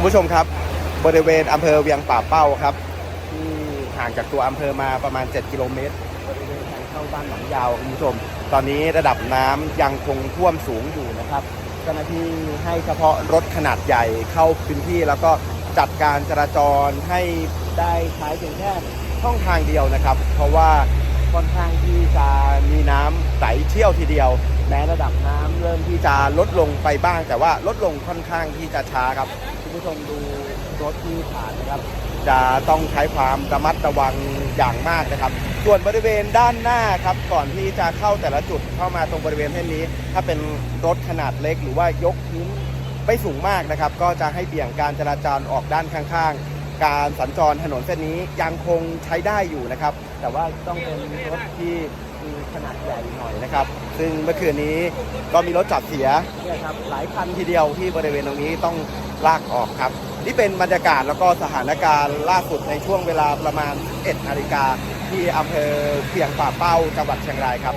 คุณผู้ชมครับ บริเวณอำเภอเวียงป่าเป้าครับที่ห่างจากตัวอำเภอมาประมาณ 7 กิโลเมตรบริเวณทางเข้าบ้านหนองยาวคุณผู้ชม ตอนนี้ระดับน้ำยังคงท่วมสูงอยู่นะครับเจ้าหน้าที่ให้เฉพาะรถขนาดใหญ่เข้าพื้นที่แล้วก็จัดการจราจรให้ได้ใช้เพียงแค่ช่องทางเดียวนะครับ เพราะว่าค่อนข้างที่จะมีน้ำไหลเชี่ยวทีเดียวแม้ระดับน้ำ เริ่มที่จะลดลงไปบ้าง แต่ว่าลดลงค่อนข้างที่จะช้าครับคุณผู้ชมดูรถที่ผ่านนะครับ จะต้องใช้ความระมัดระวังอย่างมากนะครับ ส่วนบริเวณด้านหน้าครับ ก่อนที่จะเข้าแต่ละจุดเข้ามาตรงบริเวณเส้นนี้ ถ้าเป็นรถขนาดเล็กหรือว่ายกพื้นไม่สูงมากนะครับ ก็จะให้เบี่ยงการจราจรออกด้านข้างๆ การสัญจรถนนเส้นนี้ยังคงใช้ได้อยู่นะครับ แต่ว่าต้องเป็นรถที่ ขนาดใหญ่หน่อยนะครับ ซึ่งเมื่อคืนนี้ก็มีรถจอดเสียเนี่ยครับหลายคันทีเดียวที่บริเวณตรงนี้ต้องลากออกครับ นี่เป็นบรรยากาศแล้วก็สถานการณ์ล่าสุดในช่วงเวลาประมาณ 1 นาฬิกาที่อำเภอเพียงป่าเป้าจังหวัดเชียงรายครับ